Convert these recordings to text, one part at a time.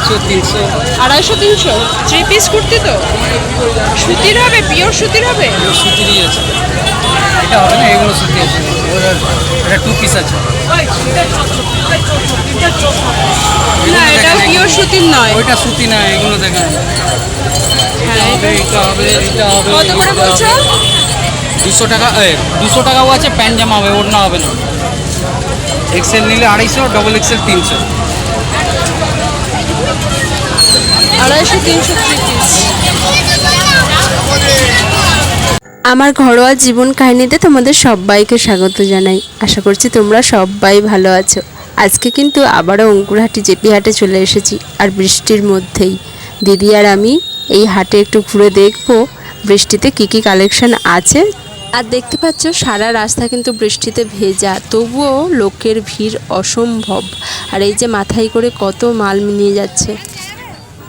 আড়াইশো তিনশো। আড়াইশো তিনশো? থ্রি পিস কুর্তি তো? সুতির হবে? পিওর সুতির হবে? সুতিরই আছে। এটা হবে না এগুলো সুতি আছে। এটা টু পিস আছে। না এটা পিওর সুতির নয়। ওইটা সুতি না এগুলো দেখেন হ্যাঁ এটা হবে এটা হবে কত করে বলছো? দুশো টাকা দুশো টাকাও আছে প্যান্ট জামা হবে ওড়না হবে না। এক্সেল নিলে আড়াইশো ডবল এক্সেল তিনশো। আড়াইশো তিনশো পিস আমার ঘরোয়া জীবন কাহিনীতে তোমাদের সবাইকে স্বাগত জানাই। আশা করছি তোমরা সবাই ভালো আছো। আজকে কিন্তু আবারও অঙ্কুরহাটি জেপি হাটে চলে এসেছি আর বৃষ্টির মধ্যেই। দিদি আর আমি এই হাটে একটু ঘুরে দেখব বৃষ্টিতে কি কি কালেকশন আছে। আর দেখতে পাচ্ছ সারা রাস্তা কিন্তু বৃষ্টিতে ভেজা তবুও লোকের ভিড় অসম্ভব। আর এই যে মাথায় করে কত মাল নিয়ে যাচ্ছে।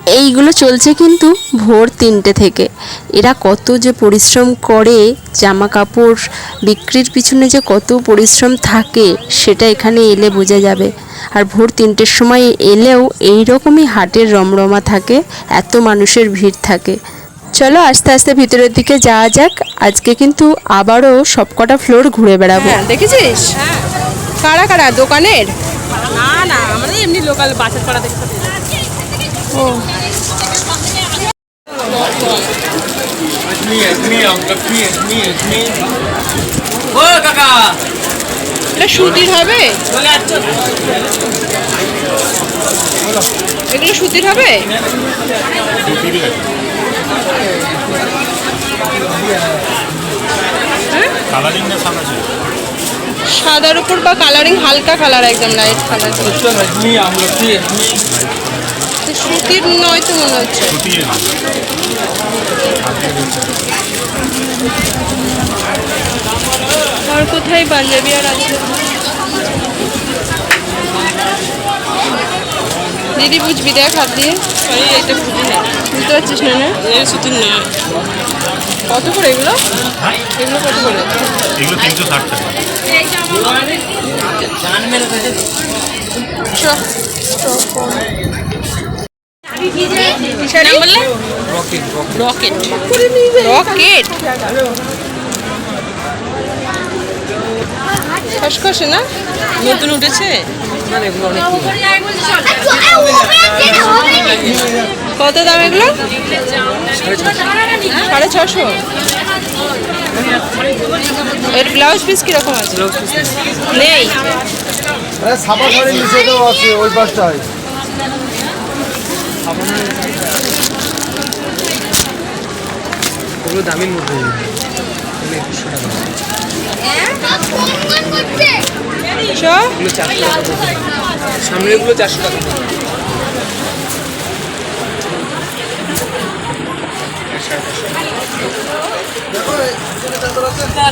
এইগুলো চলছে কিন্তু ভোর তিনটে থেকে। এরা কত যে পরিশ্রম করে জামা কাপড় বিক্রির পিছনে যে কত পরিশ্রম থাকে সেটা এখানে এলে বোঝা যাবে। আর ভোর তিনটের সময় এলেও এই রকমই হাটের রমরমা থাকে এত মানুষের ভিড় থাকে। চলো আস্তে আস্তে ভিতরের দিকে যাওয়া যাক আজকে কিন্তু আবারও সবকটা ফ্লোর ঘুরে বেড়াবো। হ্যাঁ দেখেছিস? কারা কারা? দোকানের? না না আমাদের এমনি লোকাল বাসের পাড়া থেকে ও কাকা এটা সুতির হবে? এগুলো সুতির হবে? ছিল সাদার উপর বা কালারিং হালকা কালার একদম লাইট কালার সুতির নয় তো মনে হচ্ছে। আর কোথায় পাঞ্জাবি আর আছে? দিদি বুঝবি দেখ হাত দিয়ে। এটা বুঝি না বুঝতে পারছিস না না? এই সুতির না। কত করে এগুলো? এগুলো কত করে? এগুলো তিনশো ষাট টাকা। চ নাম বললে? Rocket rocket. খসখসে না? নতুন উঠেছে? কত দাম এগুলো? সাড়ে ছশো। এর ব্লাউজ পিস কীরকম আছে? নেই। আরে সাবা শাড়ি নিচেতেও আছে ওই পাশটায়। ওগুলো দামির মধ্যে টাকা। সামনে এগুলো চারশো টাকা।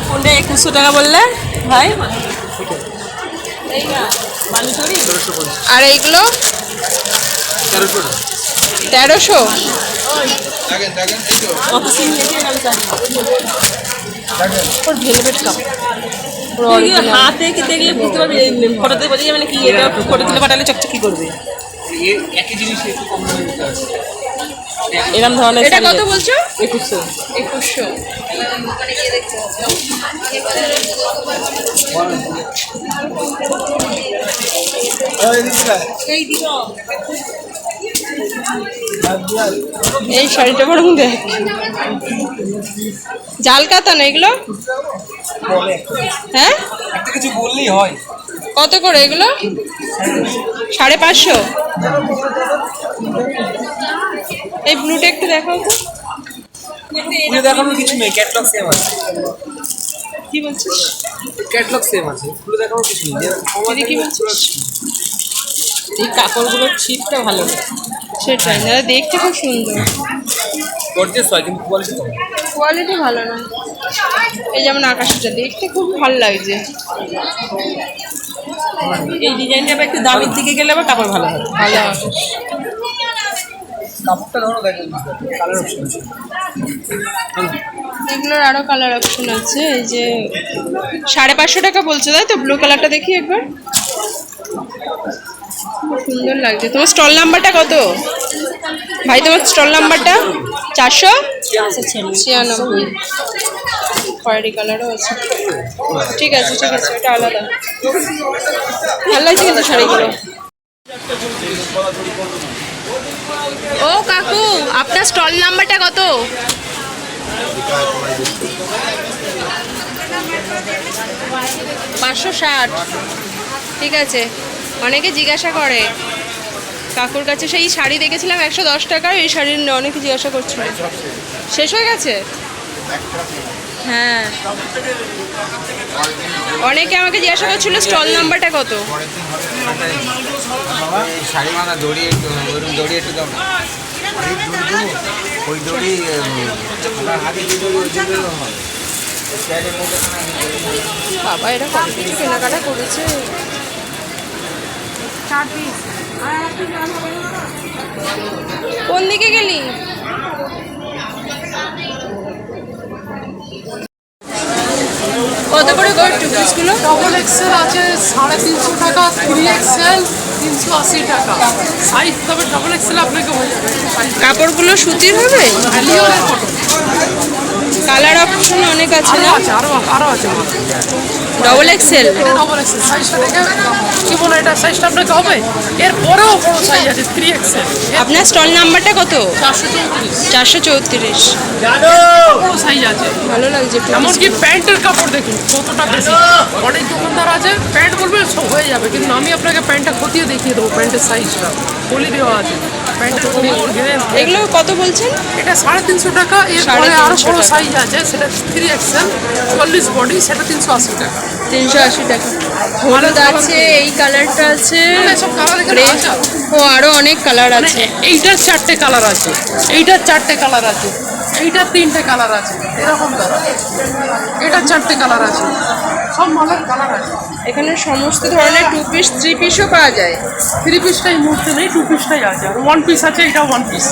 কোনটা একুশশো টাকা বললে ভাই? আর এইগুলো? তেরোশো টাকা। তেরোশো? ভেলভেট হাতে কি দেখলে বুঝতে পারবি ফটোতে বোঝা যাবে না কি এটা ফটো তুলে পাঠালে চকচকি করবে? এ- একই জিনিস একটু কম দামে দিতে আছে এরকম ধরনের এটা কত বলছো? একুশশো। একুশশো। এই শাড়িটা বরং দেখ। জাল কাতানো এগুলো? হ্যাঁ? একটা কিছু বললেই হয় কত করে এগুলো? সাড়ে পাঁচশো? এই ব্লুটা একটু দেখাও তো। দেখানোর কিছু নেই ক্যাটলগ সেম আছে। কি বলছিস? ক্যাটলগ সেম আছে খুলে দেখানোর কিছু নেই। কি বলছিস? এই কাপড়গুলোর ছিটটা ভালো না। সেটাই না দেখতে খুব সুন্দর। হয় কিন্তু কোয়ালিটি কম কোয়ালিটি ভালো না। এই যেমন আকাশটা দেখতে খুব ভালো লাগছে। এই ডিজাইনটা আবার একটু দামের দিকে গেলে আবার কাপড় ভালো হবে। ভালো হবে। কাপড়টা ধরো দেখেন কালার অপশন আছে। এগুলোর আরও কালার অপশন আছে এই যে সাড়ে পাঁচশো টাকা বলছো তাই তো? ব্লু কালারটা দেখি একবার। সুন্দর লাগছে। তোমার স্টল নাম্বারটা কত? ভাই, তোমার স্টল নাম্বারটা চারশো? ছিয়ানব্বই। খয়েরি কালারও আছে। ঠিক আছে ঠিক আছে এটা আলাদা। ভালো লাগছে কিন্তু শাড়িগুলো। ও কাকু, আপনার স্টল নাম্বারটা কত? পাঁচশো ষাট। ঠিক আছে। অনেকে জিজ্ঞাসা করে কাকুর কাছে সেই শাড়ি দেখেছিলাম একশো দশ টাকার এই শাড়ির অনেকে জিজ্ঞাসা করছিল। শেষ হয়ে গেছে? হ্যাঁ। অনেকে আমাকে জিজ্ঞাসা করছিল স্টল নাম্বারটা কত? বাবা এরা কত কিছু কেনাকাটা করেছে। কোন দিকে গেলি? কত করে গো টুপিসগুলো ডবল এক্সেল আছে সাড়ে তিনশো টাকা থ্রি এক্সেল তিনশো আশি টাকা। সাইজ তবে ডবল এক্সেল আপনাকে হয়ে যাবে। কাপড়গুলো সুতির হবে? কালার অপশন অনেক আছে আরও না? আছে আরও আরও আছে। ডবল এক্সেল ডবল এক্সেল সাইজটা দেখে বলে এটা সাইজটা আপনাকে হবে। এর পরেও বড় সাইজ আছে থ্রি এক্সেল আপনার স্টল নাম্বারটা কত? চারশো চৌত্রিশ। চারশো চৌত্রিশ। বড় সাইজ আছে। ভালো লাগছে। এমনকি প্যান্টের কাপড় দেখুন কতটা বেশি। অনেক দোকানদার আছে প্যান্ট বলবে সব হয়ে যাবে কিন্তু আমি আপনাকে প্যান্টটা খতিয়ে দেখিয়ে দেবো প্যান্টের সাইজটা বলে দেওয়া আছে। এগুলো কত বলছেন? এটা সাড়ে তিনশো টাকা এরপরে আরও বড় সাইজ আছে সেটা থ্রি এক্সেল চল্লিশ বডি সেটা তিনশো আশি টাকা। তিনশো আশি টাকা। হলুদ আছে এই কালারটা আছে। কালার ও আরও অনেক কালার মানে আছে। এইটার চারটে কালার আছে। এইটার চারটে কালার আছে। এইটার তিনটে কালার আছে। এরকম দাদা এটার চারটে কালার আছে। সব মালের কালার আছে। এখানে সমস্ত ধরনের টু পিস থ্রি পিসও পাওয়া যায়। থ্রি পিসটাই মুহূর্তে নেই টু পিসটাই আছে। আর ওয়ান পিস আছে এটা ওয়ান পিস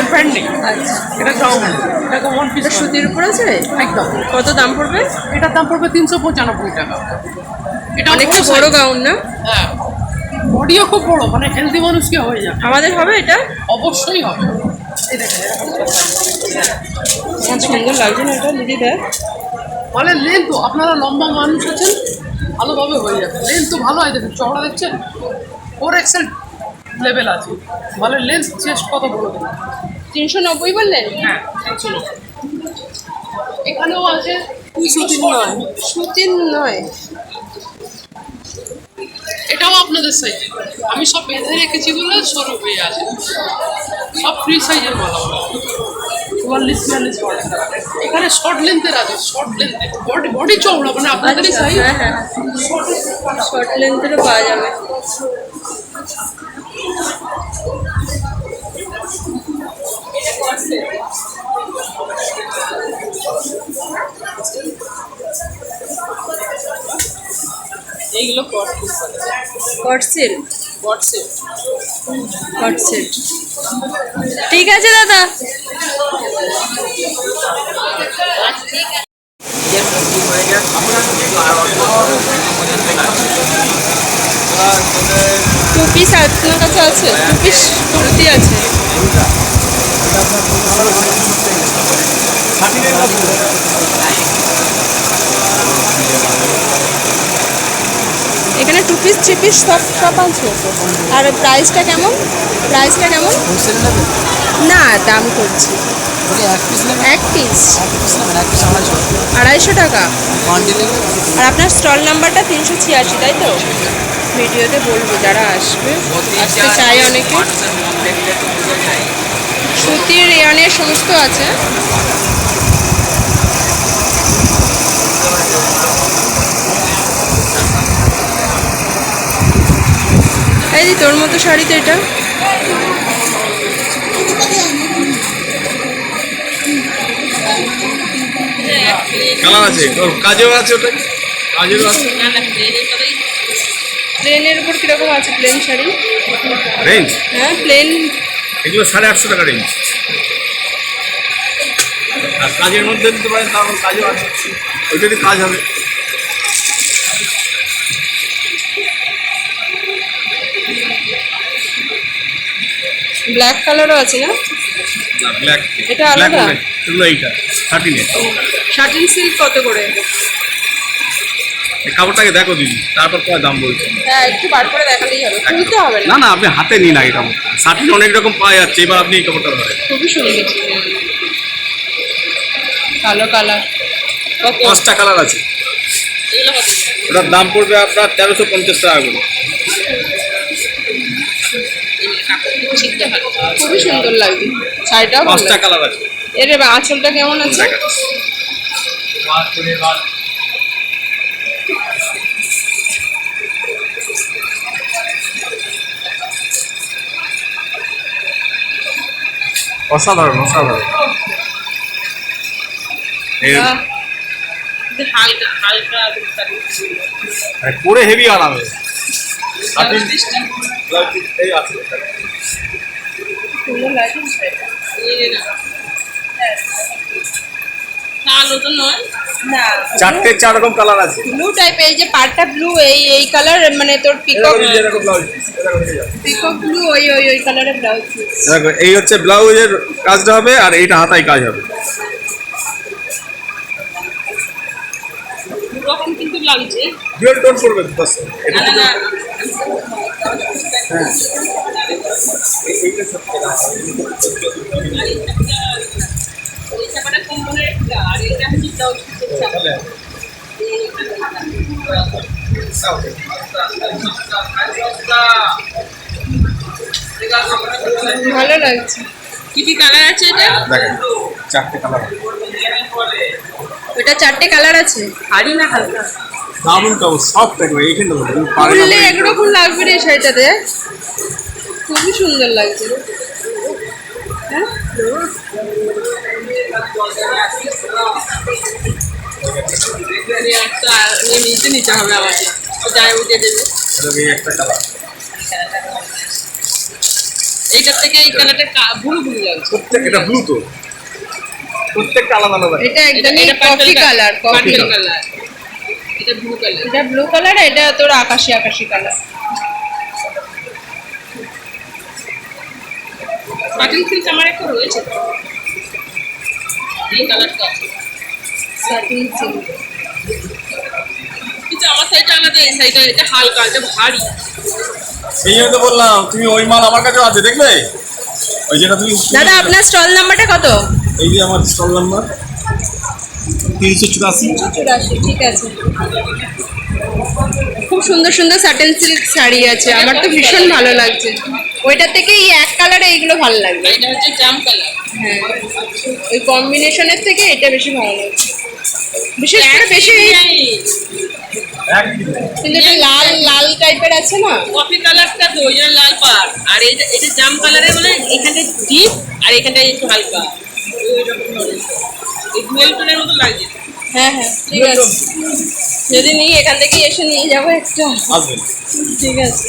এর প্যান্ট নেই। আচ্ছা। এটা গাউন এটাকে ওয়ান পিস সুতির উপর আছে? একদম। কত দাম পড়বে? এটার দাম পড়বে তিনশো পঁচানব্বই টাকা। এটা অনেকটা বড় গাউন না? হ্যাঁ। বডিও খুব বড় মানে হেলদি মানুষকে হয়ে যাবে। আমাদের হবে এটা? অবশ্যই হবে। আমার সুন্দর লাগছে না এটা দিদি দেখ। মানে লেন্থ আপনারা লম্বা মানুষ আছেন ভালোভাবে হয়ে যাবে। লেন্থ তো ভালো হয় দেখুন চওড়া দেখছেন? ফোর এক্সেল লেভেল আছে। ভালো লেন্থ চেস্ট কত বড় দেখুন? তিনশো নব্বই বললেন? হ্যাঁ এখানেও আছে। সুতির নয়। সুতির নয়। এটাও আপনাদের সাইজ আমি সব বেঁধে রেখেছি বলে সরু হয়ে আছে। সব ফ্রি সাইজের মাল চুয়াল্লিশ বিয়াল্লিশ এখানে শর্ট লেন্থের আছে শর্ট লেন্থের বডি বডি চওড়া মানে আপনাদেরই সাইজ হ্যাঁ হ্যাঁ। শর্ট লেন্থেরও পাওয়া যাবে। এইগুলো কট সিল্ক সেট ঠিক আছে দাদা। টু পিস আপনার কাছে আছে? টু পিস কুর্তি আছে এখানে টু পিস থ্রি পিস সব সব আছে আর প্রাইসটা কেমন? প্রাইসটা কেমন? না দাম করছি। এক পিস আড়াইশো। টাকা। আর আপনার স্টল নাম্বারটা তিনশো ছিয়াশি তাই তো? ভিডিওতে বলব যারা আসবে আসতে চাই অনেকে। সুতির রেয়ানের সমস্ত আছে। এই দি তোর মতো শাড়ি তো এটা। কালার আছে ওর কাজেও আছে ওটা? কাজেরও আছে? প্লেনের উপর কীরকম আছে প্লেন শাড়ি? রেঞ্জ হ্যাঁ প্লেন এগুলো সাড়ে আটশো টাকা রেঞ্জ আর কাজের মধ্যে দিতে পারেন তারপর কাজও আছে। ওইটারই কাজ হবে। ব্ল্যাক কালারও আছে না? ব্ল্যাক এটা আলাদা? এগুলো এইটা থার্টিনে শার্টিন সিল্ক কত করে? এই কাপড়টাকে দেখো দিদি তারপর তোমার দাম বলছি? হ্যাঁ একটু বার করে দেখালেই হবে। খুলতে হবে না? না না আপনি হাতে নিন আগে কাপড়। শার্টিন অনেক রকম পাওয়া যাচ্ছে এবার আপনি এই কাপড়টা ধরেন। খুবই সুন্দর। কালো কালার। পাঁচটা কালার আছে। এগুলো কত? ওটার দাম পড়বে আপনার তেরোশো পঞ্চাশ টাকা করে। শিখতে খুবই সুন্দর লাগবে শাড়িটাও পাঁচটা কালার আছে। এর এবার আঁচলটা কেমন আছে? অসাধারণ অসাধারণ। হালকা হালকা পরে হেভি আরাম চারটে চার রকম কালার আছে। ব্লু টাইপের এই যে পাড়টা ব্লু এই এই কালার মানে তোর পিকক পিকক ব্লু ওই ওই ওই কালারের ব্লাউজ দেখো এই হচ্ছে ব্লাউজের কাজটা হবে আর এইটা হাতায় কাজ হবে। রকম কিন্তু লাগছে। ডুয়েল টোন করবে বাস। এটা এটা ভালো লাগছে। কি কি কালার আছে এটা? দেখেন চারটে কালার ওটা চারটে কালার আছে? ভারী না হালকা? দারুণ কাপড় সফট একবার এইখানে দেখো তুমি পারে খুললে একরকম লাগবে রে শাড়িটাতে। খুবই সুন্দর লাগছে হ্যাঁ? নিচে নিতে হবে আমাকে যাই উঠে দেবে একটা কালার এইটার থেকে এই কালারটা ভুলু ভুলু লাগছে। প্রত্যেক এটা ব্লু তো। প্রত্যেকটা আলাদা আলাদা। এটা একদমই কফি কালার কফি কালার এটা ব্লু কালার এটা ব্লু কালার এটা তোর আকাশি আকাশি কালার সিল্ক আমার একটা রয়েছে এই কালারটা আছে। সাটিন সিল্ক কিন্তু আমার সাইডটা আলাদা এই সাইডটা এটা হালকা এটা ভারী। সেই জন্য তো বললাম তুমি ওই মাল আমার কাছেও আছে দেখবে? ওই যেটা তুমি দাদা আপনার স্টল নাম্বারটা কত? এই যে আমার স্টল নাম্বার তিনশো চুরাশি? ঠিক আছে। খুব সুন্দর সুন্দর সাটেন সিল্ক শাড়ি আছে আমার তো ভীষণ ভালো লাগছে। ওইটা থেকে এই এক কালারে এইগুলো ভালো লাগবে। এটা হচ্ছে জাম কালার হ্যাঁ ওই কম্বিনেশনের থেকে এটা বেশি ভালো লাগছে। বিশেষ করে বেশি কিন্তু এটা লাল লাল টাইপের আছে না? কফি কালারটা তো ওই জন্য লাল পার। আর এটা এটা জাম কালারের মানে এখানটা ডিপ আর এখানটা একটু হালকা। হ্যাঁ হ্যাঁ ঠিক আছে। যদি নিই এখান থেকে এসে নিয়ে যাব আসবেন ঠিক আছে।